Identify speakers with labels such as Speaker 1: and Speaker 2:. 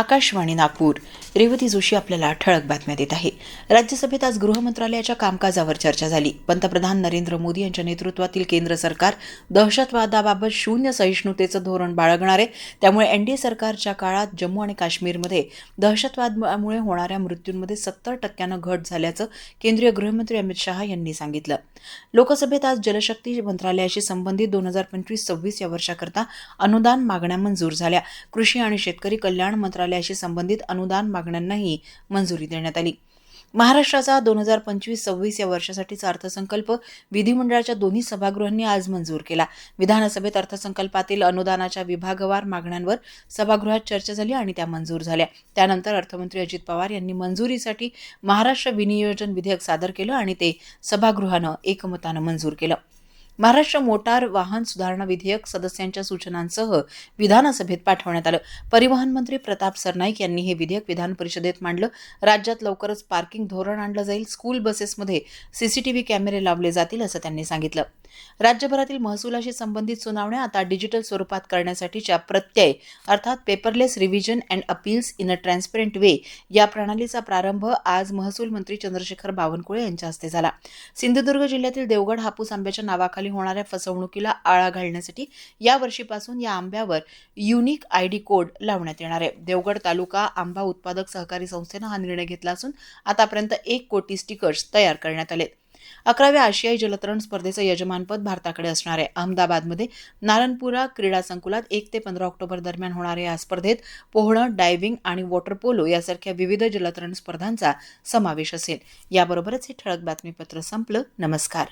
Speaker 1: आकाशवाणी नागपूर. रेवती जोशी आपल्याला ठळक बातम्या देत आहे. राज्यसभेत आज गृह मंत्रालयाच्या कामकाजावर चर्चा झाली. पंतप्रधान नरेंद्र मोदी यांच्या नेतृत्वातील केंद्र सरकार दहशतवादाबाबत शून्य सहिष्णुतेचं धोरण बाळगणार आहे. त्यामुळे एनडीए सरकारच्या काळात जम्मू आणि काश्मीरमध्ये दहशतवादामुळे होणाऱ्या मृत्यूंमध्ये सत्तर टक्क्यानं घट झाल्याचं केंद्रीय गृहमंत्री अमित शहा यांनी सांगितलं. लोकसभेत आज जलशक्ती मंत्रालयाशी संबंधित दोन हजार पंचवीस सव्वीस या वर्षाकरता अनुदान मागण्या मंजूर झाल्या. कृषी आणि शेतकरी कल्याण मंत्रालयाशी संबंधित अनुदान मागण्यांनाही मंजुरी देण्यात आली. महाराष्ट्राचा दोन हजार पंचवीस सव्वीस या वर्षासाठीचा अर्थसंकल्प विधिमंडळाच्या दोन्ही सभागृहांनी आज मंजूर केला. विधानसभेत अर्थसंकल्पातील अनुदानाच्या विभागवार मागण्यांवर सभागृहात चर्चा झाली आणि त्या मंजूर झाल्या. त्यानंतर अर्थमंत्री अजित पवार यांनी मंजुरीसाठी महाराष्ट्र विनियोजन विधेयक सादर केलं आणि ते सभागृहानं एकमतानं मंजूर केलं. महाराष्ट्र मोटार वाहन सुधारणा विधेयक सदस्यांच्या सूचनांसह विधानसभेत पाठवण्यात आलं. परिवहन मंत्री प्रताप सरनाईक यांनी हे विधेयक विधान परिषदेत मांडलं. राज्यात लवकरच पार्किंग धोरण आणलं जाईल. स्कूल बसेसमध्ये सीसीटीव्ही कॅमेरे लावले जातील असं त्यांनी सांगितलं. राज्यभरातील महसुलाशी संबंधित सुनावण्या आता डिजिटल स्वरूपात करण्यासाठीच्या प्रत्यय अर्थात paperless revision and appeals in a transparent way या प्रणालीचा प्रारंभ आज महसूल मंत्री चंद्रशेखर बावनकुळे यांच्या हस्ते झाला. सिंधुदुर्ग जिल्ह्यातील देवगड हापूस आंब्याच्या नावाखाली होणाऱ्या फसवणुकीला आळा घालण्यासाठी या वर्षीपासून या आंब्यावर युनिक आय डी कोड लावण्यात येणार आहे. देवगड तालुका आंबा उत्पादक सहकारी संस्थेनं हा निर्णय घेतला असून आतापर्यंत एक कोटी स्टिकर्स तयार करण्यात आलेत. अकराव्या आशियाई जलतरण स्पर्धेचं यजमानपद भारताकडे असणार आहे. अहमदाबादमध्ये नारणपुरा क्रीडा संकुलात एक ते पंधरा ऑक्टोबर दरम्यान होणाऱ्या या स्पर्धेत पोहणं डायव्हिंग आणि वॉटर पोलो यासारख्या विविध जलतरण स्पर्धांचा समावेश असेल. याबरोबरच हे ठळक बातमीपत्र संपलं. नमस्कार.